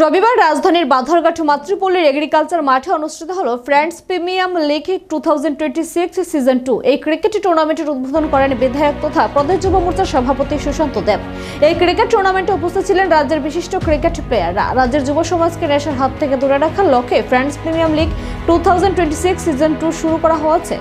রবিবার রাজধানীর বাধারঘাট মাতৃপল্লীর এগ্রিকালচার মাঠে অনুষ্ঠিত হলো friends premium league two season two এই ক্রিকেট টুর্নামেন্টের উদ্বোধন করেন বিধায়ক তথা প্রদেশ যুব মোর্চার সভাপতি সুশান্ত দেব। এই ক্রিকেট টুর্নামেন্টে উপস্থিত ছিলেন রাজ্যের বিশিষ্ট ক্রিকেট প্লেয়াররা রাজ্যের যুব সমাজকে নেশার হাত থেকে দূরে রাখার লক্ষ্যে friends premium league two season two শুরু করা হয়েছে।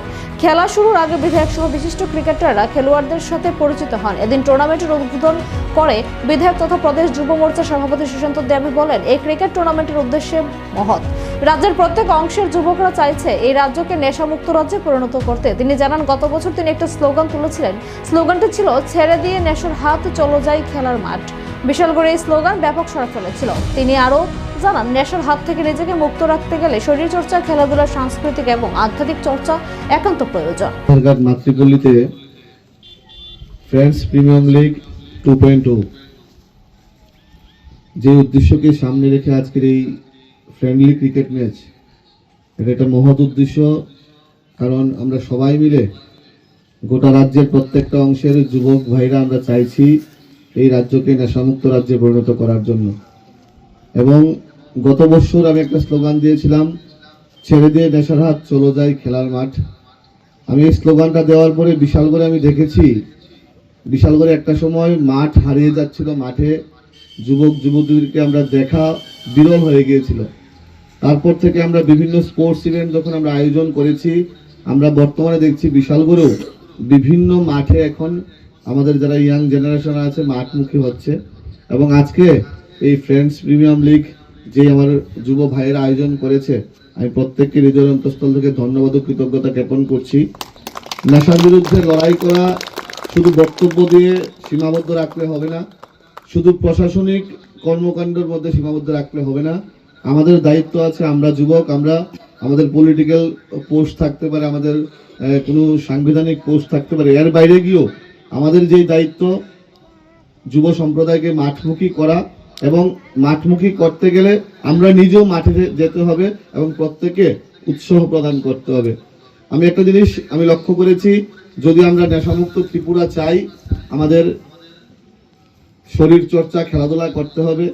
খেলা শুরুর আগে বিধায়ক সহ বিশিষ্ট ক্রিকেটাররা খেলোয়াড়দের সাথে পরিচিত হন। এদিন টুর্নামেন্টের উদ্বোধন করে বিধায়ক তথা প্রদেশ যুব মোর্চার সভাপতি সুশান্ত দেবী বলেন, এই ক্রিকেট টুর্নামেন্টের উদ্দেশ্যে মহৎ। রাজ্যের প্রত্যেক অংশের যুবকরা চাইছে এই রাজ্যকে নেশামুক্ত রাজ্যে পরিণত করতে। তিনি জানান, গত বছর তিনি একটা স্লোগান তুলেছিলেন। স্লোগানটি ছিল, ছেড়ে দিয়ে নেশার হাত চলো যায় খেলার মাঠ। বিশালগড়ে এই স্লোগান ব্যাপক সাড়া ফেলেছিল তিনি আরও জানান নেশার হাত থেকে নিজেকে মুক্ত রাখতে গেলে শরীরচর্চা খেলাধুলা সাংস্কৃতিক এবং আধ্যাত্মিক চর্চা একান্ত প্রয়োজন। সরকার friends premium league two point যে উদ্দেশ্যকে সামনে রেখে আজকের এই ফ্রেন্ডলি ক্রিকেট ম্যাচ, এটা একটা মহৎ উদ্দেশ্য, কারণ আমরা সবাই মিলে গোটা রাজ্যের প্রত্যেকটা অংশের যুবক ভাইরা আমরা চাইছি এই রাজ্যকে নেশামুক্ত রাজ্যে পরিণত করার জন্য। এবং গত বছর আমি একটা স্লোগান দিয়েছিলাম, ছেড়ে দিয়ে নেশার হাত, চলো যায় খেলার মাঠ। আমি এই স্লোগানটা দেওয়ার পরে বিশালগড়ে আমি দেখেছি, বিশালগড়ে একটা সময় মাঠ হারিয়ে যাচ্ছিল, মাঠে যুবক, যুবতীদেরকে আমরা দেখা বিরল হয়ে গিয়েছিল। তারপর থেকে আমরা বিভিন্ন স্পোর্টস ইভেন্ট যখন আমরা আয়োজন করেছি, আমরা বর্তমানে দেখছি বিশালগড়েও বিভিন্ন মাঠে এখন আমাদের যারা ইয়াং জেনারেশন আছে, মাঠমুখী হচ্ছে। এবং আজকে এই ফ্রেন্ডস প্রিমিয়াম লিগ যে আমার যুব ভাইয়েরা আয়োজন করেছে, আমি প্রত্যেককে হৃদয় অন্তঃস্থল থেকে ধন্যবাদ ও কৃতজ্ঞতা জ্ঞাপন করছি। নেশার বিরুদ্ধে লড়াই করা শুধু বক্তব্য দিয়ে সীমাবদ্ধ রাখলে হবে না, শুধু প্রশাসনিক কর্মকাণ্ডের মধ্যে সীমাবদ্ধ রাখলে হবে না। আমাদের দায়িত্ব আছে, আমরা যুবক, আমরা আমাদের পলিটিক্যাল পোস্ট থাকতে পারে, আমাদের কোনো সাংবিধানিক পোস্ট থাকতে পারে। এর বাইরে গিয়েও আমাদের যে দায়িত্ব যুব সম্প্রদায়কে মাঠমুখী করা এবং মাঠমুখী করতে গেলে আমরা নিজেও মাঠে যেতে হবে এবং প্রত্যেকে উৎসাহ প্রদান করতে হবে। আমি একটা জিনিস আমি লক্ষ্য করেছি, যদি আমরা নেশামুক্ত ত্রিপুরা চাই, আমাদের শরীর চর্চা খেলাধুলা করতে হবে।